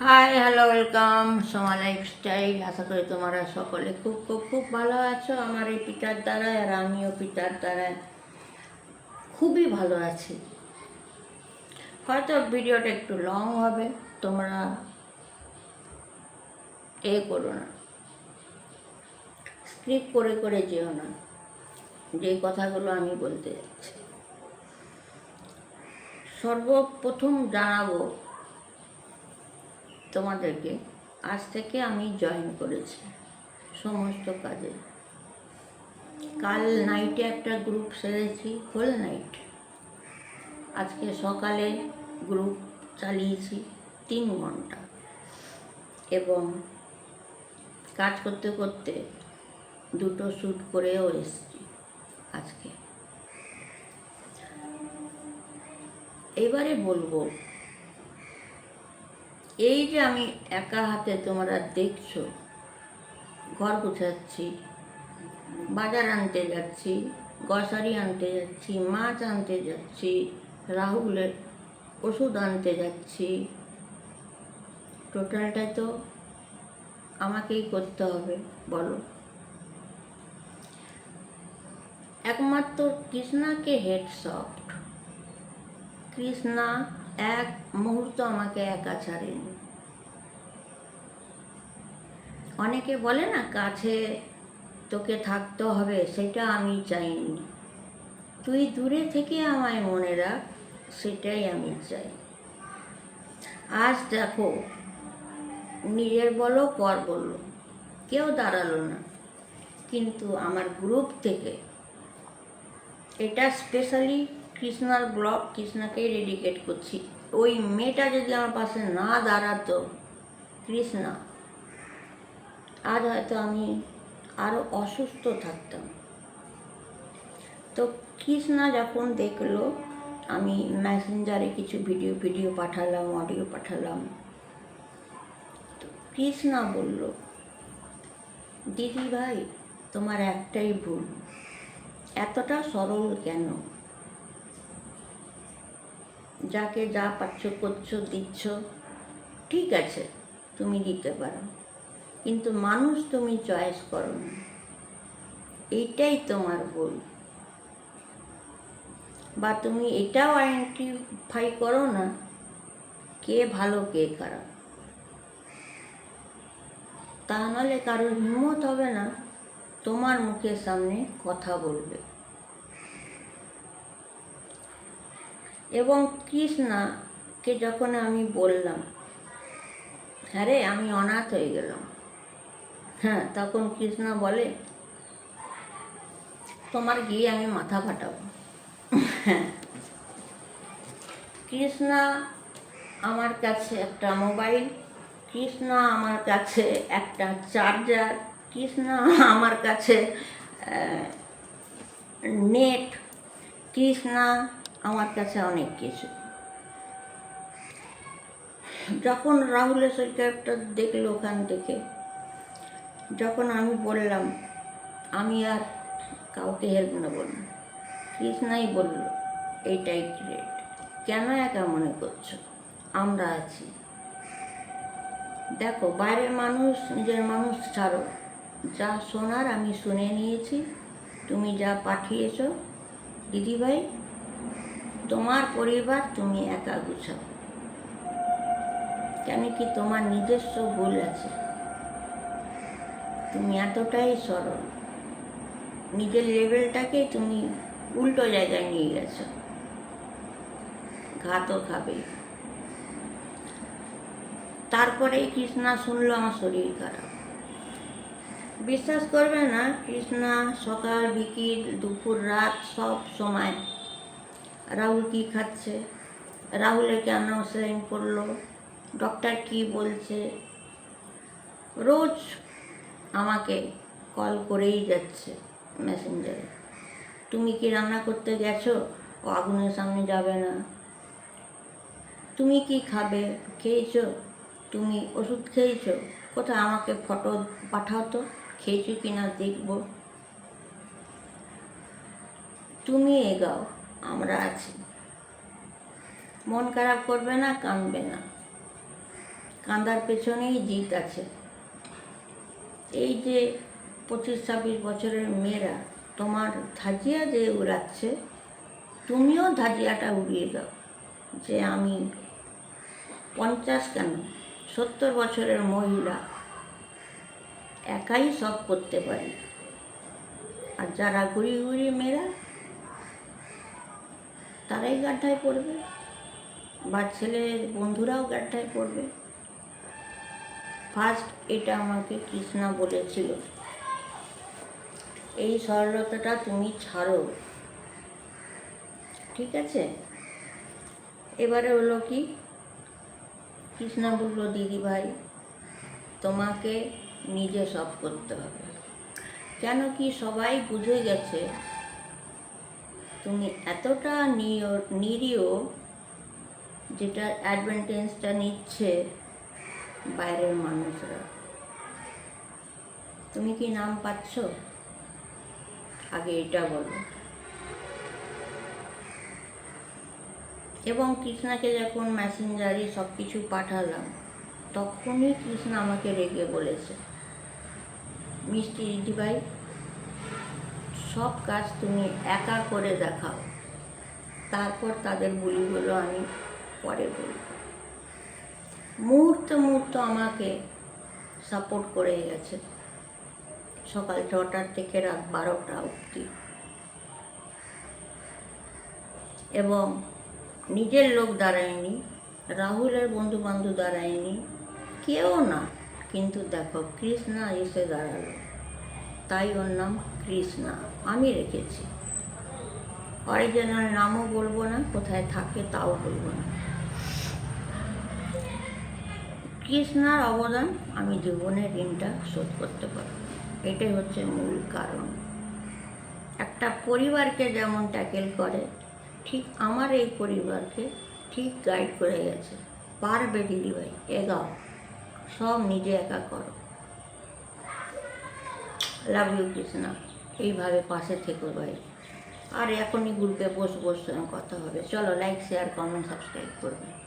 Hi hello welcome Soma lifestyle আশা করি তোমরা সকলে খুব খুব খুব ভালো আছো। আমার এই পিতার দ্বারায় আর আমিও পিতার দ্বারায় খুবই ভালো আছি। হয়তো ভিডিওটা একটু লং হবে। তোমরা এ করো না। স্ক্রিপ করে করে যেও না। যে কথাগুলো আমি বলতে যাচ্ছি। সর্বপ্রথম জানাব তোমাদেরকে আজ থেকে আমি জয়েন করেছি সমস্ত কাজে। কাল নাইটে একটা গ্রুপ সেরেছি হোল নাইট আজকে সকালে গ্রুপ চালিয়েছি তিন ঘণ্টা। এবং কাজ করতে করতে দুটো শ্যুট করেও এসেছি আজকে। এবারে বলব এই যে আমি একা হাতে তোমরা দেখছ, ঘর গুছাচ্ছি, বাজার আনতে যাচ্ছি গ্রসারি আনতে যাচ্ছি, মাছ আনতে যাচ্ছি, রাহুলের ওষুধ আনতে যাচ্ছি টোটালটাই তো আমাকেই করতে হবে, বলো। একমাত্র কৃষ্ণাকে হেড সফট কৃষ্ণা এক মুহূর্ত আমাকে একা ছাড়েনি। অনেকে বলে না, কাছে তোকে থাকতে হবে, সেটা আমি চাইনি। তুই দূরে থেকে আমায় মনে রাখ, সেটাই আমি চাই। আজ দেখো, নিজের বলো, পর বলল কেউ দাঁড়াল না। কিন্তু আমার গ্রুপ থেকে, এটা স্পেশালি কৃষ্ণার ব্লগ কৃষ্ণাকেই ডেডিকেট করছি। ওই মেয়েটা যদি আমার পাশে না দাঁড়াতো, কৃষ্ণা, আজ হয়তো আমি আরও অসুস্থ থাকতাম। তো কৃষ্ণা যখন দেখল, আমি মেসেঞ্জারে কিছু ভিডিও ভিডিও পাঠালাম, অডিও পাঠালাম। তো কৃষ্ণা বলল, দিদি ভাই, তোমার একটাই ভুল। এতটা সরল কেন? যাকে যা পাচ্ছ, করছ, দিচ্ছ, ঠিক আছে, তুমি দিতে পারো। কিন্তু মানুষ তুমি চয়েস করো না। এইটাই তোমার ভুল বা তুমি এটাও আইডেন্টিফাই করো না, কে ভালো, কে খারাপ। তা নাহলে কারোর হিম্মত হবে না, তোমার মুখের সামনে কথা বলবে। এবং কৃষ্ণাকে যখন আমি বললাম হ্যাঁ রে আমি অনাথ হয়ে গেলাম। হ্যাঁ তখন কৃষ্ণা বলে, তোমার গিয়ে আমি মাথা ফাটাবো। হ্যাঁ। কৃষ্ণা আমার কাছে একটা মোবাইল, কৃষ্ণা আমার কাছে একটা চার্জার, কৃষ্ণা আমার কাছে নেট, কৃষ্ণা আমার কাছে অনেক কিছু। যখন রাহুলের শরীরটা দেখল ওখান থেকে, যখন আমি বললাম, আমি আর কাউকে হেল্প নেব না কৃষ্ণাই বলল, এইটাই গ্রেট কেন একা মনে করছ? আমরা আছি। দেখো, বাইরের মানুষ, নিজের মানুষ ছাড়ো। যা শোনার আমি শুনে নিয়েছি। তুমি যা পাঠিয়েছ, দিদিভাই তোমার পরিবার তুমি একা গুছাও। কেন কি তোমার নিজস্ব ভুল আছে? তুমি এতটাই সরল। নিজের লেভেলটাকে তুমি উল্টো জায়গায় নিয়ে গেছো। ঘাতও খাবে তারপরে কৃষ্ণা শুনলো আমার শরীর খারাপ। বিশ্বাস করবে না, কৃষ্ণা সকাল, বিকেল, দুপুর, রাত সব সময় রাহুল কি খাচ্ছে? রাহুলে কেন সেলাইন পড়ল ডক্টর কি বলছে? রোজ আমাকে কল করেই যাচ্ছে মেসেঞ্জারে তুমি কি রান্না করতে গেছো? ও আগুনের সামনে যাবে না। তুমি কি খাবে? খেয়েছো? তুমি ওষুধ খেয়েছো? কোথায় আমাকে ফটো পাঠাও তো, খেয়েছো কি না দেখব। তুমি এগাও আমরা আছি। মন খারাপ করবে না, কাঁদবে না। কাঁদার পেছনেই জিত আছে। এই যে পঁচিশ, ছাব্বিশ বছরের মেয়েরা, তোমার ধাজিয়া যে উড়াচ্ছে, তুমিও ধাজিয়াটা উড়িয়ে দাও। যে আমি পঞ্চাশ কেন? সত্তর বছরের মহিলা, একাই সব করতে পারি। আর যারা ঘুরি ঘুরি মেয়েরা তারাই গাড্ডায় পড়বে, বা ছেলের বন্ধুরাও গাড্ডায় পড়বে। ফার্স্ট এটা আমাকে কৃষ্ণা বলেছিল, এই সরলতাটা তুমি ছাড়ো। ঠিক আছে? এবারে হলো কি? কৃষ্ণা বলল দিদি ভাই তোমাকে নিজে সব করতে হবে। কেন কি সবাই বুঝে গেছে তুমি এতটা নিরীহ যেটা অ্যাডভান্টেজটা নিচ্ছে বাইরের মানুষরা। তুমি কি নাম পাচ্ছ? আগে এটা বলো। এবং কৃষ্ণাকে যখন মেসেঞ্জারে সব কিছু পাঠালাম, তখনই কৃষ্ণা আমাকে রেগে বলেছে, মিষ্টি দিদিভাই সব কাজ তুমি একা করে দেখাও। তারপর তাদের বলিগুলো আমি পরে বলব। মুহূর্তে মুহূর্ত আমাকে সাপোর্ট করে গেছে। সকাল ছটার থেকে রাত বারোটা অবধি। এবং নিজের লোক দাঁড়ায়নি, রাহুলের বন্ধু বান্ধব দাঁড়ায়নি, কেউ না। কিন্তু দেখো, কৃষ্ণা এসে দাঁড়াল। তাই ওর নাম কৃষ্ণা। আমি রেখেছি। অরিজিনাল নামও বলব না, কোথায় থাকে তাও বলব না। কৃষ্ণার অবদান আমি জীবনের ঋণটা শোধ করতে পারব। এটাই হচ্ছে মূল কারণ। একটা পরিবারকে যেমন ট্যাকেল করে, ঠিক আমার এই পরিবারকে ঠিক গাইড করে গেছে। পারবে দিদিভাই এগাও। সব নিজে একা করো। লাভ ইউ কৃষ্ণা এইভাবে পাশে থেকো ভাই। আর এখনই গ্রুপে বস বস কথা হবে। চলো লাইক শেয়ার কমেন্ট সাবস্ক্রাইব করবে।